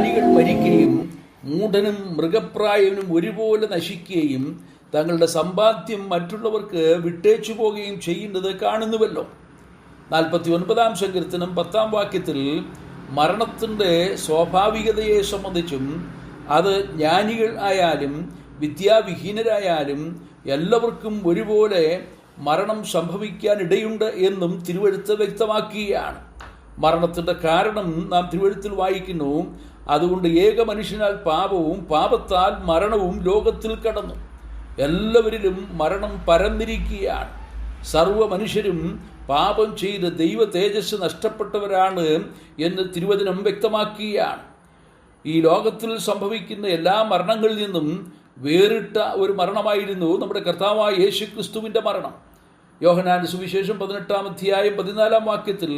ജ്ഞാനികൾ മരിക്കുകയും മൂടനും മൃഗപ്രായവനും ഒരുപോലെ നശിക്കുകയും തങ്ങളുടെ സമ്പാദ്യം മറ്റുള്ളവർക്ക് വിട്ടേച്ചു പോവുകയും ചെയ്യുന്നത് കാണുന്നുവല്ലോ. നാൽപ്പത്തി ഒൻപതാം സങ്കീർത്തനം പത്താം വാക്യത്തിൽ മരണത്തിന്റെ സ്വാഭാവികതയെ സംബന്ധിച്ചും അത് ജ്ഞാനികൾ ആയാലും വിദ്യാവിഹീനരായാലും എല്ലാവർക്കും ഒരുപോലെ മരണം സംഭവിക്കാനിടയുണ്ട് എന്നും തിരുവഴുത്ത് വ്യക്തമാക്കുകയാണ്. മരണത്തിന്റെ കാരണം നാം തിരുവഴുത്തിൽ വായിക്കുന്നു. അതുകൊണ്ട് ഏക മനുഷ്യനാൽ പാപവും പാപത്താൽ മരണവും ലോകത്തിൽ കടന്നു. എല്ലാവരിലും മരണം പരന്നിരിക്കുകയാണ്. സർവ മനുഷ്യരും പാപം ചെയ്ത് ദൈവ തേജസ് നഷ്ടപ്പെട്ടവരാണ് എന്ന് തിരുവചനം വ്യക്തമാക്കുകയാണ് ഈ ലോകത്തിൽ സംഭവിക്കുന്ന എല്ലാ മരണങ്ങളിൽ നിന്നും വേറിട്ട ഒരു മരണമായിരുന്നു നമ്മുടെ കർത്താവായ യേശു ക്രിസ്തുവിന്റെ മരണം. യോഹനാൻ സുവിശേഷം പതിനെട്ടാം അധ്യായം പതിനാലാം വാക്യത്തിൽ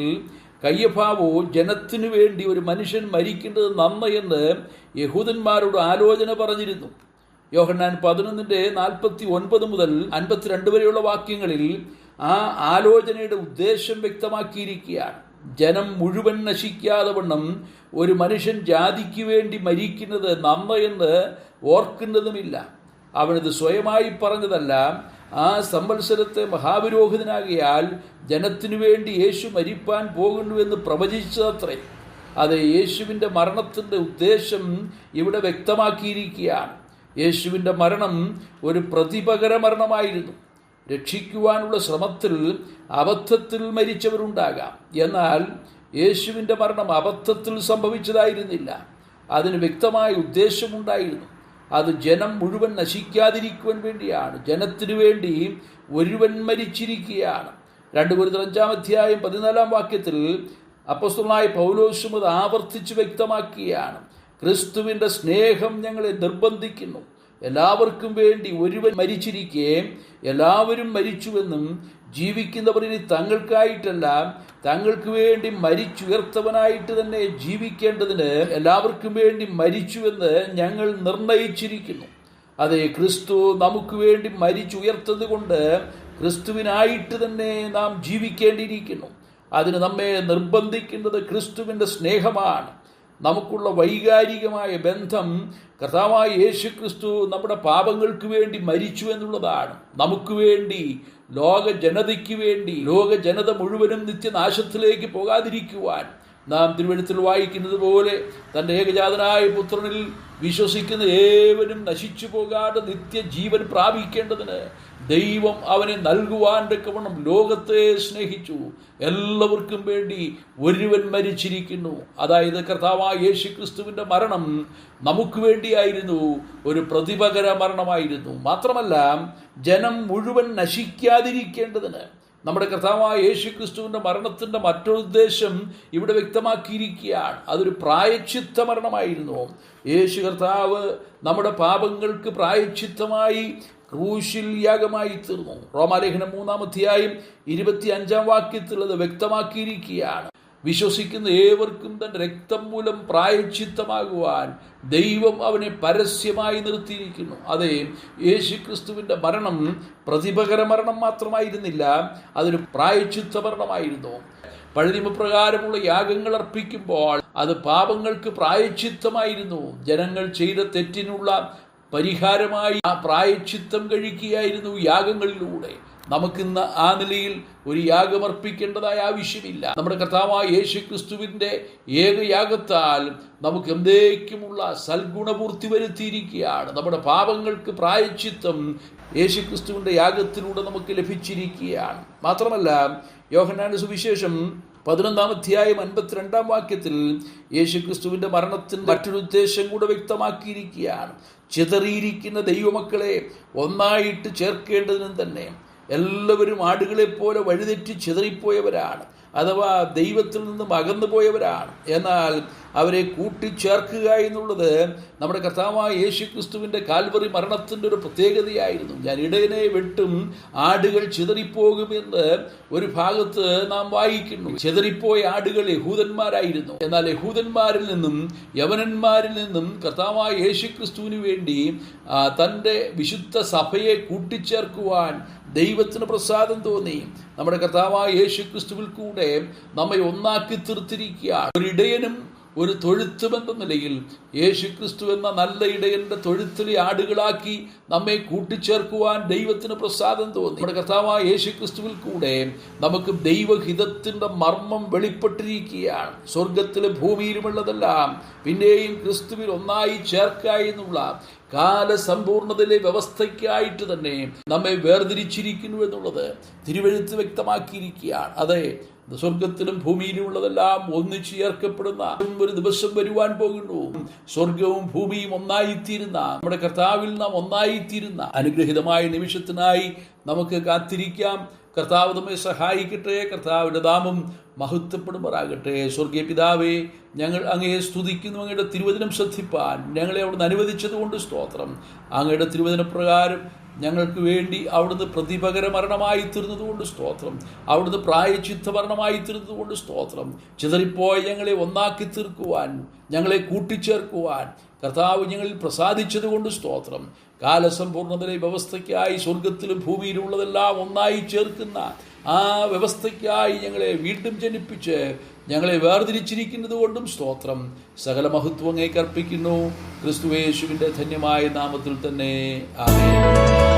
കയ്യഭാവോ ജനത്തിനു വേണ്ടി ഒരു മനുഷ്യൻ മരിക്കേണ്ടത് നന്നയെന്ന് യഹൂദന്മാരോട് ആലോചന പറഞ്ഞിരുന്നു. യോഹന്നാൻ പതിനൊന്നിന്റെ നാൽപ്പത്തി ഒൻപത് മുതൽ അൻപത്തിരണ്ട് വരെയുള്ള വാക്യങ്ങളിൽ ആ ആലോചനയുടെ ഉദ്ദേശം വ്യക്തമാക്കിയിരിക്കുകയാണ്. ജനം മുഴുവൻ നശിക്കാതെ വണ്ണം ഒരു മനുഷ്യൻ ജാതിക്ക് വേണ്ടി മരിക്കുന്നത് നന്നയെന്ന് ഓർക്കുന്നതുമില്ല. അവനത് സ്വയമായി പറഞ്ഞതല്ല ആ സംവത്സരത്തെ മഹാവിരോഹിതനാകിയാൽ ജനത്തിനു വേണ്ടി യേശു മരിപ്പാൻ പോകുന്നുവെന്ന് പ്രവചിച്ചതത്രേ. അത് യേശുവിന്റെ മരണത്തിന്റെ ഉദ്ദേശം ഇവിടെ വ്യക്തമാക്കിയിരിക്കുകയാണ്. യേശുവിന്റെ മരണം ഒരു പ്രതിപകര മരണമായിരുന്നു. രക്ഷിക്കുവാനുള്ള ശ്രമത്തിൽ അബദ്ധത്തിൽ മരിച്ചവരുണ്ടാകാം. എന്നാൽ യേശുവിന്റെ മരണം അബദ്ധത്തിൽ സംഭവിച്ചതായിരുന്നില്ല. അതിന് വ്യക്തമായ ഉദ്ദേശമുണ്ടായിരുന്നു. അത് ജനം മുഴുവൻ നശിക്കാതിരിക്കുവാൻ വേണ്ടിയാണ്. ജനത്തിനു വേണ്ടി ഒരുവൻ മരിച്ചിരിക്കുകയാണ്. രണ്ട് ഗുരുതര അഞ്ചാം അധ്യായം പതിനാലാം വാക്യത്തിൽ അപ്പസ്തുലായ പൗലോസും അത് ആവർത്തിച്ച് വ്യക്തമാക്കുകയാണ് ക്രിസ്തുവിന്റെ സ്നേഹം ഞങ്ങളെ നിർബന്ധിക്കുന്നു. എല്ലാവർക്കും വേണ്ടി ഒരുവൻ മരിച്ചിരിക്കെ എല്ലാവരും മരിച്ചുവെന്നും ജീവിക്കുന്നവർ ഇനി തങ്ങൾക്കായിട്ടല്ല തങ്ങൾക്ക് വേണ്ടി മരിച്ചുയർത്തവനായിട്ട് തന്നെ ജീവിക്കേണ്ടതിന് എല്ലാവർക്കും വേണ്ടി മരിച്ചുവെന്ന് ഞങ്ങൾ നിർണയിച്ചിരിക്കുന്നു. അതെ ക്രിസ്തു നമുക്ക് വേണ്ടി മരിച്ചുയർത്തത് കൊണ്ട് ക്രിസ്തുവിനായിട്ട് തന്നെ നാം ജീവിക്കേണ്ടിയിരിക്കുന്നു. അതിന് നമ്മെ നിർബന്ധിക്കുന്നത് ക്രിസ്തുവിന്റെ സ്നേഹമാണ്. നമുക്കുള്ള വൈകാരികമായ ബന്ധം കർത്താവായ യേശു ക്രിസ്തു നമ്മുടെ പാപങ്ങൾക്ക് വേണ്ടി മരിച്ചു എന്നുള്ളതാണ്. നമുക്ക് വേണ്ടി ലോക ജനതയ്ക്ക് വേണ്ടി ലോക ജനത മുഴുവനും നിത്യനാശത്തിലേക്ക് പോകാതിരിക്കുവാൻ നാം തിരുവഴുത്തിൽ വായിക്കുന്നത് പോലെ തന്റെ ഏകജാതനായ പുത്രനിൽ വിശ്വസിക്കുന്ന ഏവരും നശിച്ചു പോകാതെ നിത്യജീവൻ പ്രാപിക്കേണ്ടതിന് ദൈവം അവനെ നൽകുവാൻ രക്കവണ്ണം ലോകത്തെ സ്നേഹിച്ചു. എല്ലാവർക്കും വേണ്ടി ഒരുവൻ മരിച്ചിരിക്കുന്നു. അതായത് കർത്താവായ യേശു ക്രിസ്തുവിന്റെ മരണം നമുക്ക് വേണ്ടിയായിരുന്നു. ഒരു പ്രതിപകര മരണമായിരുന്നു. മാത്രമല്ല ജനം മുഴുവൻ നശിക്കാതിരിക്കേണ്ടതിന് നമ്മുടെ കർത്താവായ യേശു ക്രിസ്തുവിന്റെ മരണത്തിന്റെ മറ്റൊരു ഉദ്ദേശം ഇവിടെ വ്യക്തമാക്കിയിരിക്കുകയാണ്. അതൊരു പ്രായച്ചിത്ത മരണമായിരുന്നു. യേശു കർത്താവ് നമ്മുടെ പാപങ്ങൾക്ക് പ്രായച്ചിത്തമായി ക്രൂശിൽ യാഗമായി തീർന്നു റോമാലേഖനം മൂന്നാം അധ്യായം ഇരുപത്തി അഞ്ചാം വാക്യത്തിൽ അത് വ്യക്തമാക്കിയിരിക്കുകയാണ്. വിശ്വസിക്കുന്ന ഏവർക്കും തന്റെ രക്തം മൂലം പ്രായച്ചിത്തമാകുവാൻ ദൈവം അവനെ പരസ്യമായി നിർത്തിയിരിക്കുന്നു. അതെ യേശു ക്രിസ്തുവിന്റെ മരണം പ്രതിഭകര മരണം മാത്രമായിരുന്നില്ല അതൊരു പ്രായച്ചിത്ത മരണമായിരുന്നു. പഴനിമപ്രകാരമുള്ള യാഗങ്ങൾ അർപ്പിക്കുമ്പോൾ അത് പാപങ്ങൾക്ക് പ്രായച്ചിത്തമായിരുന്നു ജനങ്ങൾ ചെയ്ത തെറ്റിനുള്ള പരിഹാരമായി ആ പ്രായച്ചിത്തം കഴിക്കുകയായിരുന്നു യാഗങ്ങളിലൂടെ. നമുക്കിന്ന് ആ നിലയിൽ ഒരു യാഗമർപ്പിക്കേണ്ടതായ ആവശ്യമില്ല. നമ്മുടെ കർത്താവായ യേശു ക്രിസ്തുവിന്റെ ഏക യാഗത്താൽ നമുക്ക് എന്തേക്കുമുള്ള സൽഗുണപൂർത്തി വരുത്തിയിരിക്കുകയാണ്. നമ്മുടെ പാപങ്ങൾക്ക് പ്രായച്ചിത്തം യേശു ക്രിസ്തുവിന്റെ യാഗത്തിലൂടെ നമുക്ക് ലഭിച്ചിരിക്കുകയാണ്. മാത്രമല്ല യോഹന്നാന്റെ സുവിശേഷം പതിനൊന്നാം അധ്യായം അൻപത്തിരണ്ടാം വാക്യത്തിൽ യേശു ക്രിസ്തുവിന്റെ മരണത്തിന് മറ്റൊരു ഉദ്ദേശം കൂടെ വ്യക്തമാക്കിയിരിക്കുകയാണ്. ചിതറിയിരിക്കുന്ന ദൈവമക്കളെ ഒന്നായിട്ട് ചേർക്കേണ്ടതിനും തന്നെ എല്ലാവരും ആടുകളെപ്പോലെ വഴിതെറ്റി ചിതറിപ്പോയവരാണ്. അഥവാ ദൈവത്തിൽ നിന്നും അകന്നു പോയവരാണ്. എന്നാൽ അവരെ കൂട്ടിച്ചേർക്കുക എന്നുള്ളത് നമ്മുടെ കർത്താവായ യേശു ക്രിസ്തുവിന്റെ കാൽവറി മരണത്തിന്റെ ഒരു പ്രത്യേകതയായിരുന്നു. ഞാൻ ഇടയനെ വെട്ടും ആടുകൾ ചിതറിപ്പോകുമെന്ന് ഒരു ഭാഗത്ത് നാം വായിക്കുന്നു. ചിതറിപ്പോയ ആടുകൾ യഹൂദന്മാരായിരുന്നു. എന്നാൽ യഹൂദന്മാരിൽ നിന്നും യവനന്മാരിൽ നിന്നും കർത്താവായ യേശു ക്രിസ്തുവിന് വേണ്ടി തന്റെ വിശുദ്ധ സഭയെ കൂട്ടിച്ചേർക്കുവാൻ ദൈവത്തിന് പ്രസാദം തോന്നി. നമ്മുടെ കർത്താവായ യേശു ക്രിസ്തുവിൽ കൂടെ നമ്മെ ഒന്നാക്കി തീർത്തിരിക്കുക. ഒരിടയനും ഒരു തൊഴുത്തുമെന്ന നിലയിൽ യേശു ക്രിസ്തു എന്ന നല്ല ഇടയന്റെ തൊഴുത്തിലെ ആടുകളാക്കി നമ്മെ കൂട്ടിച്ചേർക്കുവാൻ ദൈവത്തിന് പ്രസാദം തോന്നി. നമ്മുടെ കർത്താവായ യേശു ക്രിസ്തുവിൽ കൂടെ നമുക്ക് ദൈവഹിതത്തിന്റെ മർമ്മം വെളിപ്പെട്ടിരിക്കുകയാണ്. സ്വർഗത്തിലും ഭൂമിയിലുമുള്ളതെല്ലാം പിന്നെയും ക്രിസ്തുവിൽ ഒന്നായി ചേർക്കുക എന്നുള്ള കാലസമ്പൂർണതയിലെ വ്യവസ്ഥയ്ക്കായിട്ട് തന്നെ നമ്മെ വേർതിരിച്ചിരിക്കുന്നു എന്നുള്ളത് തിരുവഴുത്ത് വ്യക്തമാക്കിയിരിക്കുകയാണ്. അതെ സ്വർഗത്തിലും ഭൂമിയിലുമുള്ളതെല്ലാം ഒന്നിച്ചു ചേർക്കപ്പെടുന്ന ഒരു ദിവസം വരുവാൻ പോകുന്നു. സ്വർഗവും ഭൂമിയും ഒന്നായിത്തീരുന്ന നമ്മുടെ കർത്താവിൽ നാം ഒന്നായിത്തീരുന്ന അനുഗ്രഹിതമായ നിമിഷത്തിനായി നമുക്ക് കാത്തിരിക്കാം. കർത്താവ് നമ്മെ സഹായിക്കട്ടെ കർത്താവിന്റെ നാമം മഹത്വപ്പെടുമാറാകട്ടെ. സ്വർഗീയ പിതാവേ ഞങ്ങൾ അങ്ങയെ സ്തുതിക്കുന്നു അങ്ങയുടെ തിരുവചനം ശ്രദ്ധിപ്പാൻ. ഞങ്ങളെ അവിടുന്ന് അനുവദിച്ചതുകൊണ്ട് സ്തോത്രം. അങ്ങയുടെ തിരുവചന പ്രകാരം ഞങ്ങൾക്ക് വേണ്ടി അവിടുന്ന് പ്രതിപകര മരണമായി തീർന്നതുകൊണ്ട് സ്തോത്രം. അവിടുന്ന് പ്രായച്ചിത്ത മരണമായി തീർന്നതുകൊണ്ട് സ്തോത്രം. ചിതറിപ്പോയ ഞങ്ങളെ ഒന്നാക്കി തീർക്കുവാൻ ഞങ്ങളെ കൂട്ടിച്ചേർക്കുവാൻ കർത്താവ് ഞങ്ങളിൽ പ്രസാദിച്ചതുകൊണ്ട് സ്തോത്രം. കാലസമ്പൂർണതയിലെ വ്യവസ്ഥയ്ക്കായി സ്വർഗത്തിലും ഭൂമിയിലുള്ളതെല്ലാം ഒന്നായി ചേർക്കുന്ന ആ വ്യവസ്ഥയ്ക്കായി ഞങ്ങളെ വീണ്ടും ജനിപ്പിച്ച് ഞങ്ങളെ വേർതിരിച്ചിരിക്കുന്നത് കൊണ്ടും സ്തോത്രം. സകല മഹത്വങ്ങൾക്കർപ്പിക്കുന്നു ക്രിസ്തുവേശുവിന്റെ ധന്യമായ നാമത്തിൽ തന്നെ ആമേൻ.